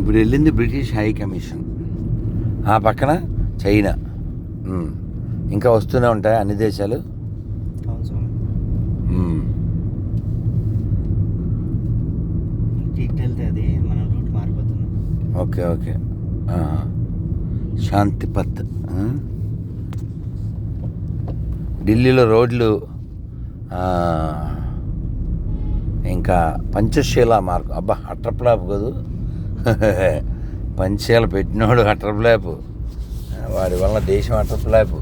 ఇప్పుడు వెళ్ళింది British high commission. ఆ పక్కన చైనా. ఇంకా వస్తూనే ఉంటాయి అన్ని దేశాలు. అది మన రూట్ మారిపోతుంది. Okay okay. శాంతిపత్. ఢిల్లీలో రోడ్లు ఇంకా పంచశీల మార్గం. అబ్బా అట్రప్లాప్ కదూ. పంచశీల పెట్టినోడు అట్రప్లాప్ వాడి వల్ల దేశం అట్రప్లాప్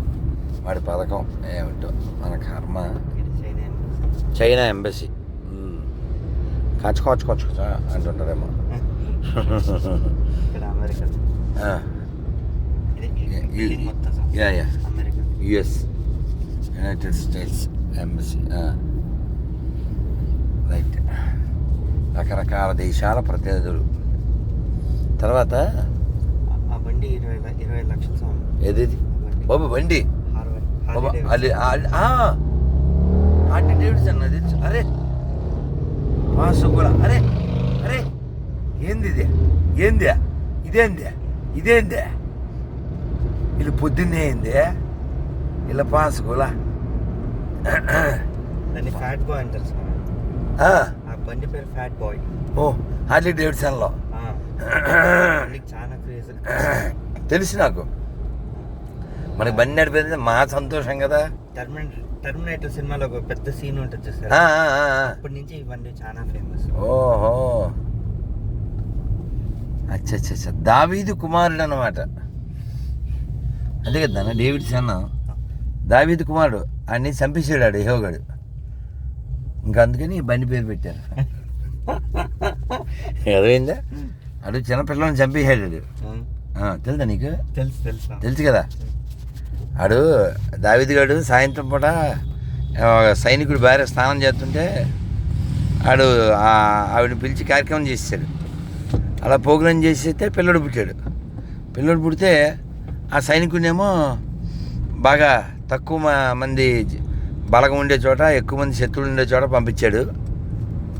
వాడి పథకం ఏమిటో మన కర్మ. China embassy. కొచ్చు అంటుంటారేమో. బిల్డింగ్ మొత్తం. Swami. Yeah. Yeah US. United States embassy. Right. రకరకాల దేశాల ప్రతినిధులు. తర్వాత? ఆ- బండి ఇరవై ఇరవై లక్షల స్వామి. ఏది? బాబు బండి. అది ఆంటీ డేవిడ్సన్ అది? అరే. పాసు కూడా అరే అరే. ఏంది ఇది? ఏంది? ఇదేంది? ఇదేంది? వీళ్ళు పొద్దున్నే ఏంది? ఇలా పాసు కూడా దాన్ని ఫ్యాట్ బాయ్ అంటారు ఆ. బండి పేరు ఫ్యాట్ బాయ్ ఓ హార్లీ డేవిడ్సన్లో. తెలుసు నాకు. మనకి బండి నడిపేది మా సంతోషం కదా. టర్మినేటర్ సినిమాలో ఒక పెద్ద సీన్ ఉంటుంది చూసారు. అప్పటి నుంచి ఈ బండి చాలా ఫేమస్ ఓహో. అచ్చా అచ్చా దావీదు కుమారుడు అనమాట అదే కదా డేవిడ్ సన్న. దావీదు కుమారుడు. అన్ని చంపేసాడు ఆడు యహోగాడు ఇంకా అందుకని బండి పేరు పెట్టారు. అదేందా అడు చిన్నపిల్లల్ని. ఆ, తెలుసా నీకు? తెలుసు తెలుసు. తెలుసు కదా? ఆడు దావిది గాడు సాయంత్రం పూట సైనికుడు భార్య స్నానం చేస్తుంటే ఆడు ఆ- ఆవిడ పిలిచి కార్యక్రమం చేసాడు అలా ప్రోగ్రాం చేసేస్తే పిల్లడు పుట్టాడు. పిల్లడు పుడితే ఆ సైనికుడినేమో బాగా తక్కువ మంది బలగం ఉండే చోట ఎక్కువ మంది శత్రువులు ఉండే చోట పంపించాడు.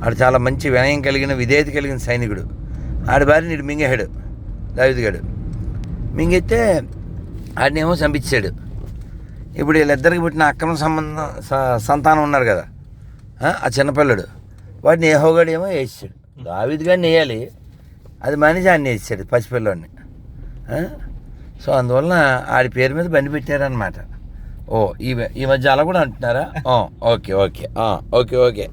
ఆడు చాలా మంచి వినయం కలిగిన విధేయత కలిగిన సైనికుడు. ఆడి భార్య నీడు మింగేశాడు. దావిదిగాడు గాడు. మింగెత్తే ఆడినేమో చంపించాడు ఇప్పుడు వీళ్ళిద్దరికి పుట్టిన అక్రమ సంబంధం స- సంతానం ఉన్నారు కదా. ఆ, చిన్నపిల్లడు. వాడిని ఏహోగాడు ఏమో వేసాడు దావిది వేయాలి. అది మనిషి ఆడిని వేసాడు పసిపిల్లోడిని. సో అందువలన ఆడి పేరు మీద బండి పెట్టారనమాట ఓ ఈ ఈ మధ్య అలా కూడా అంటున్నారా? Okay okay. Okay okay.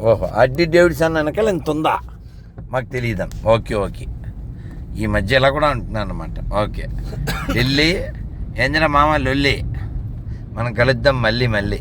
ఓహో అడ్డి డేవిడ్సన్ వెనకాల ఇంత ఉందా మాకు తెలియదాం ఓకే ఓకే. ఈ మధ్య ఇలా కూడా అంటున్నాను అనమాట ఓకే. ఢిల్లీ ఏంజన మామ లొల్లి? మనం కలుద్దాం మళ్ళీ మళ్ళీ.